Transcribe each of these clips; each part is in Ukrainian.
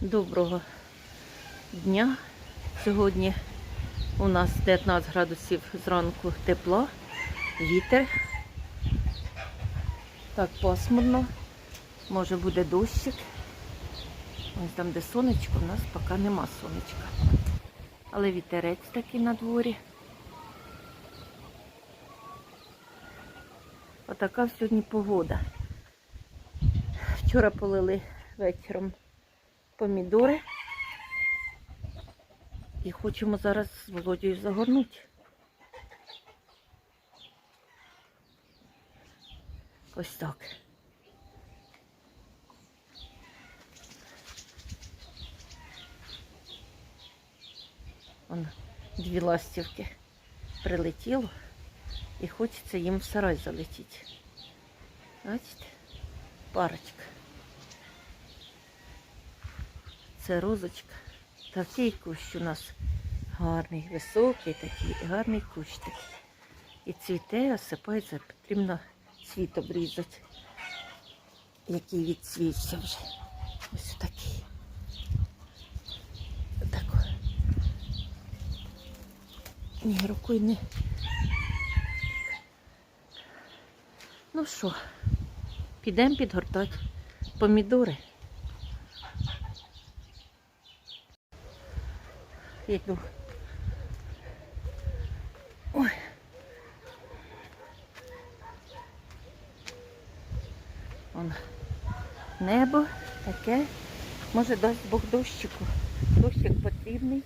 Доброго дня. Сьогодні у нас 19 градусів зранку тепла, вітер. Так пасмурно. Може буде дощик. Ось там, де сонечко, у нас поки нема сонечка. Але вітерець такий на дворі. Отака сьогодні погода. Вчора полили вечором помідори. І хочемо зараз з Володією загорнути. Ось так. Вон дві ластівки прилетіло і хочеться їм в сарай залетіти. Бачите? Парочка. Це розочка. Такий кущ у нас гарний, високий, такий гарний кущ такий. І цвіте, осипається, потрібно цвіт обрізати, який відцвівся вже. Ось такий. Отако. Ні, рукою не. Ну що, підемо підгортати помідори. Йду. Ой. Вон небо таке. Може дасть Бог дощику. Дощик потрібний.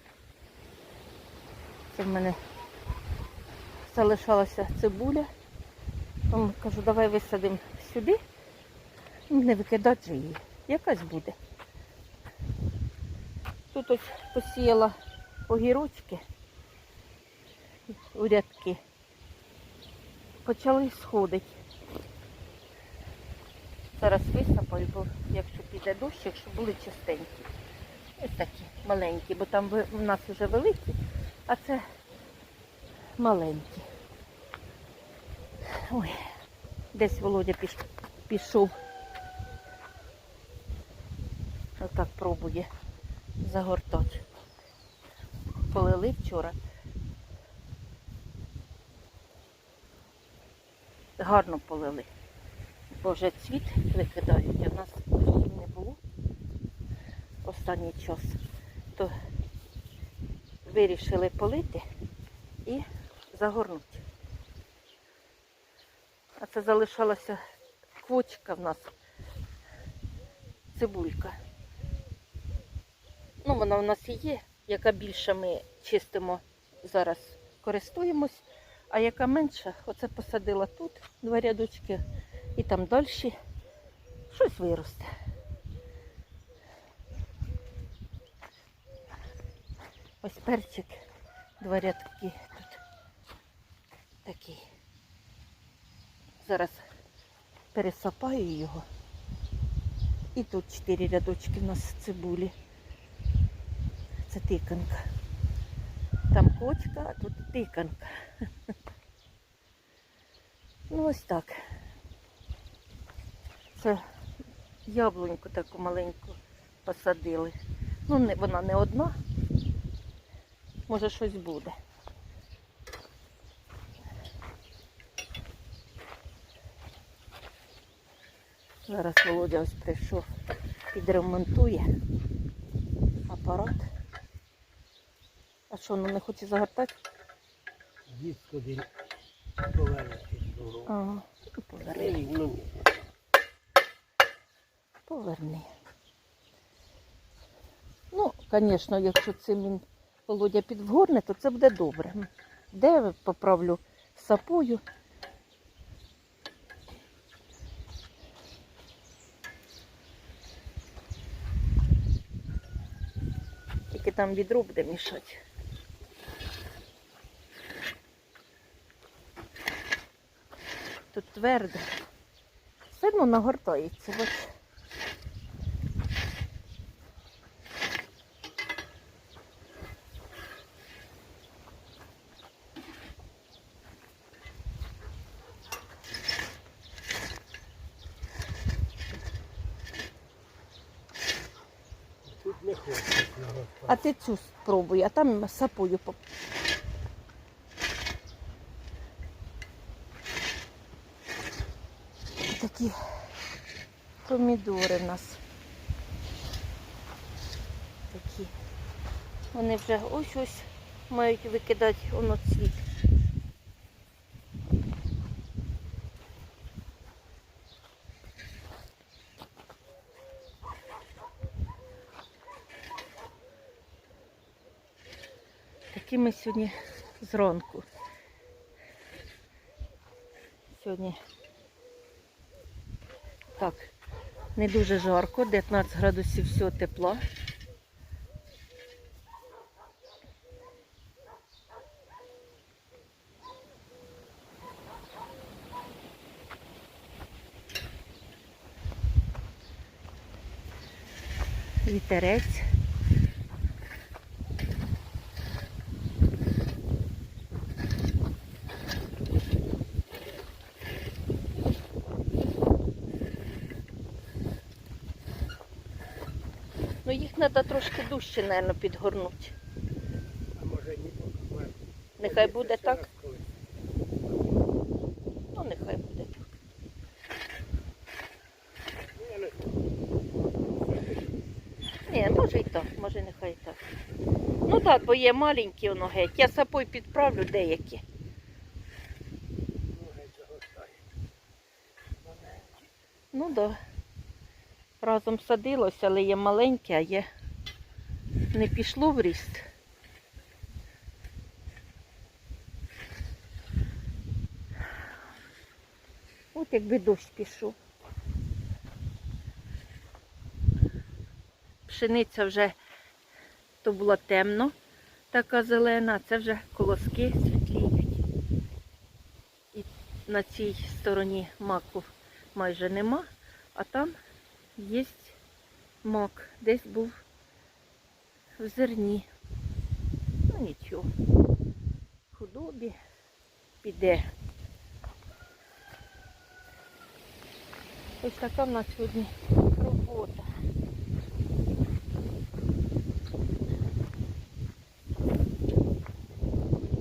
Це в мене залишалася цибуля. Тому кажу, давай висадимо сюди. Не викидати її. Якась буде. Тут ось посіяла огірочки у рядки. Почали сходити. Зараз висапаю, бо якщо піде дощ, якщо були чистенькі. Ось такі маленькі, бо там у нас вже великі, а це маленькі. Ой, десь Володя піш- пішов. Отак пробує загортати. Полили вчора. Гарно полили. Бо вже цвіт викидають, а в нас не було останній час. То вирішили полити і загорнути. А це залишалася квочка в нас, цибулька. Ну, вона у нас і є. Яка більша ми чистимо зараз, користуємось, а яка менша, оце посадила тут два рядочки і там далі щось виросте. Ось перчик, два рядки тут такий. Зараз пересапаю його. І тут чотири рядочки у нас цибулі. Це тиканка. Там кочка, а тут тиканка. Ну ось так. Це яблуньку таку маленьку посадили. Ну, не, вона не одна. Може щось буде. Зараз Володя ось прийшов, підремонтує апарат. А що, ну не хоче загортати? Дід сходив повернути дорогу. Ага, ну, поверни. Ну, Поверни. Ну, звісно, якщо цим він Володя підгорне, то це буде добре. Де поправлю сапою. Тільки там відро буде мішати. Тут твердо. Все одно нагортається. Хочу А ти цю спробуй, а там сапою. Такі помідори в нас. Такі. Вони вже ось ось мають викидати воно цвіт. Такі ми сьогодні зранку. Сьогодні так, не дуже жарко, 19 градусів всього тепла. Вітерець. Ну їх треба трошки дужче, мабуть, підгорнути. А може ні. Нехай буде так. Ну, нехай буде так. Ні, може і так, може нехай і так. Ну так, бо є маленькі воно геть. Я сапою підправлю деякі. Ну так. Да. Разом садилося, але є маленьке, а є не пішло в ріст. От якби дощ пішов. Пшениця вже то була темно, така зелена, це вже колоски світліють. І на цій стороні маку майже нема, а там є мак. Десь був в зерні. Ну нічого. Худобі піде. Ось така в нас сьогодні робота.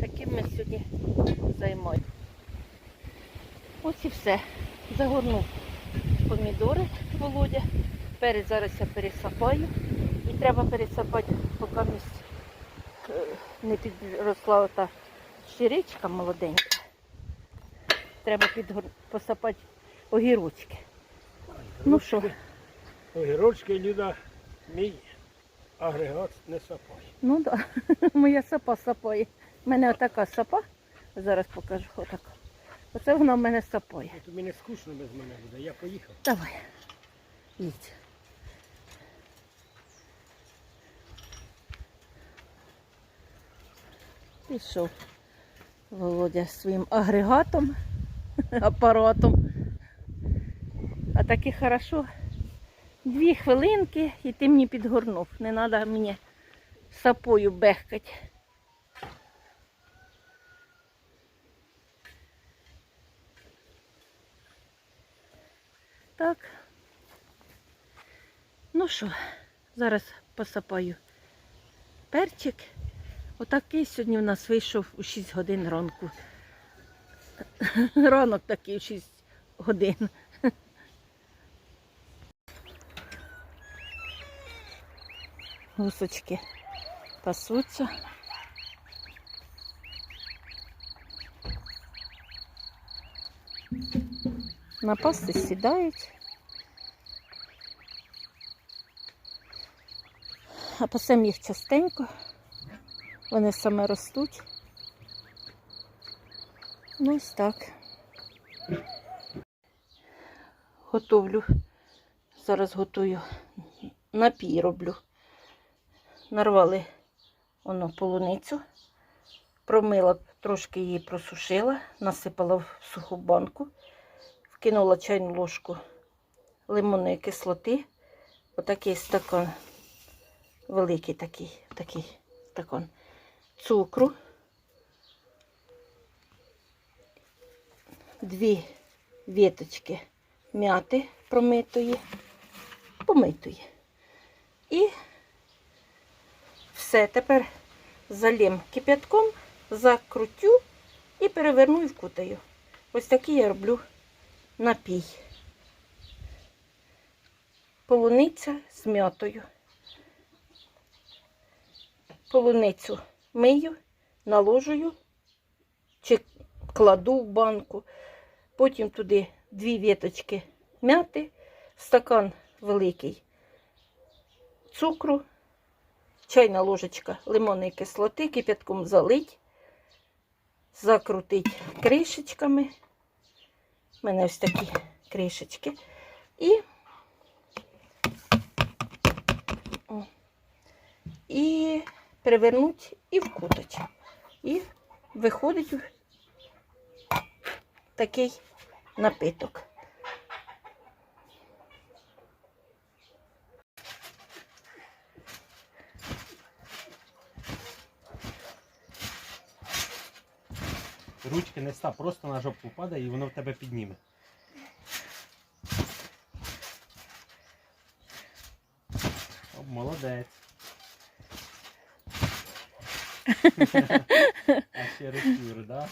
Таким ми сьогодні займаємо. Ось і все. Загорнув помідори Володя. Перець зараз я пересапаю. І треба пересапати, поки місць е, не підросла ота щиричка молоденька. Треба підгор... посапати огірочки. Ну що, Огірочки Люда, мій агрегат не сапає. ну да, моя сапа сапає. У мене отака сапа. Зараз покажу отака. Оце вона в мене сапає. Тобі не скучно без мене буде, я поїхав. Давай. Їдь. Пішов Володя своїм агрегатом, апаратом. А таки хорошо. Дві хвилинки і ти мені підгорнув. Не треба мені сапою бехкать. Так. Що, зараз посапаю перчик. Отакий сьогодні в нас вийшов у 6 годин ранку. Ранок такий у 6 годин. Гусочки пасуться. На пасти сідають. А пасем їх частенько. Вони саме ростуть. Ну ось так. Готовлю. Зараз готую напій роблю. Нарвали воно полуницю. Промила, трошки її просушила, насипала в суху банку, вкинула чайну ложку лимонної кислоти. Отакий стакан, великий такий, такий стакан цукру, дві віточки м'яти промитої, помитої. І Все, тепер залім кип'ятком, закрутю і переверну і вкутаю. Ось такий я роблю напій. Полуниця з м'ятою. Полуницю мию, наложую чи кладу в банку. Потім туди дві віточки мяти, стакан великий цукру, чайна ложечка лимонної кислоти, кип'ятком залить, закрутить кришечками. У мене ось такі кришечки. І, і перевернуть і вкутать. І виходить такий напиток. Ручки не став, просто на жопу падає і воно в тебе підніме. О, молодець. А ще рефюр, да?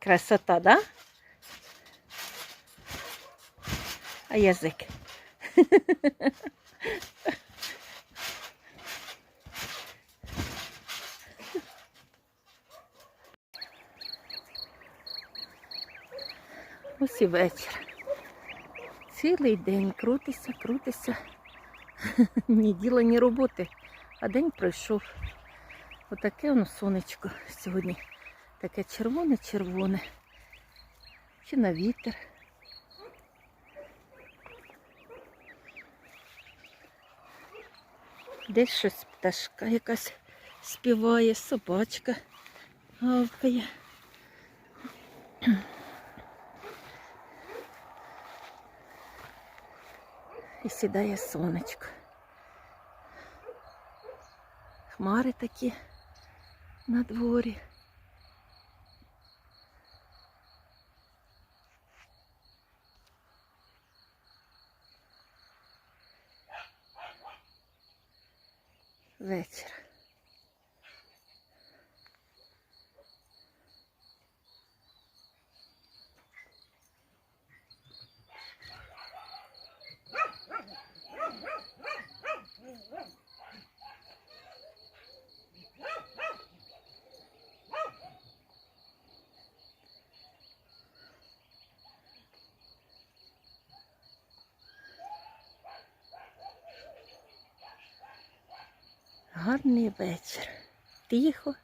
Красота, да? А язик. Ось і вечір. Цілий день крутися, крутися. Ні діла, ні роботи. А день пройшов. Отаке воно сонечко сьогодні. Таке червоне-червоне. Чи на вітер. Десь щось пташка якась співає, собачка гавкає. І сідає сонечко. Хмари такі на дворі. Вечір. Гарний вечір. Тихо.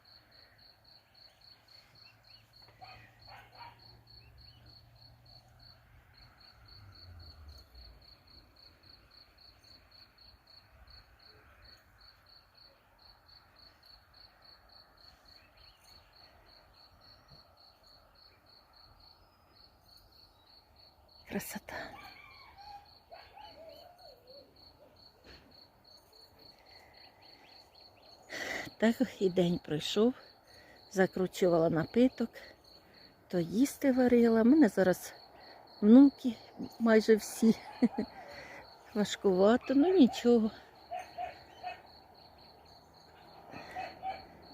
Красота. Так і день пройшов, закручувала напиток, то їсти варила. У мене зараз внуки майже всі. Важкувато, ну нічого.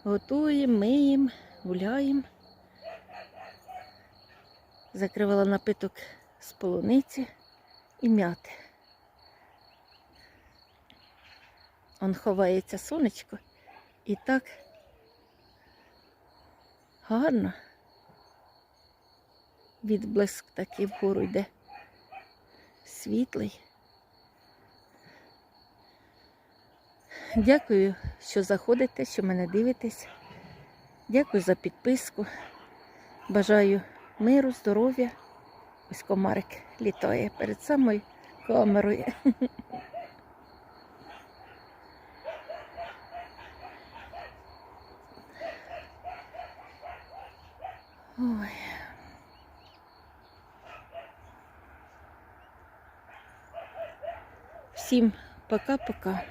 Готуємо, миємо, гуляємо. Закривала напиток з полуниці і м'яти. Он ховається сонечко. І так гарно. Відблиск такий вгору йде. Світлий. Дякую, що заходите, що мене дивитесь. Дякую за підписку. Бажаю миру, здоров'я. Ось комарик літає перед самою камерою. Ой. Всім пока-пока.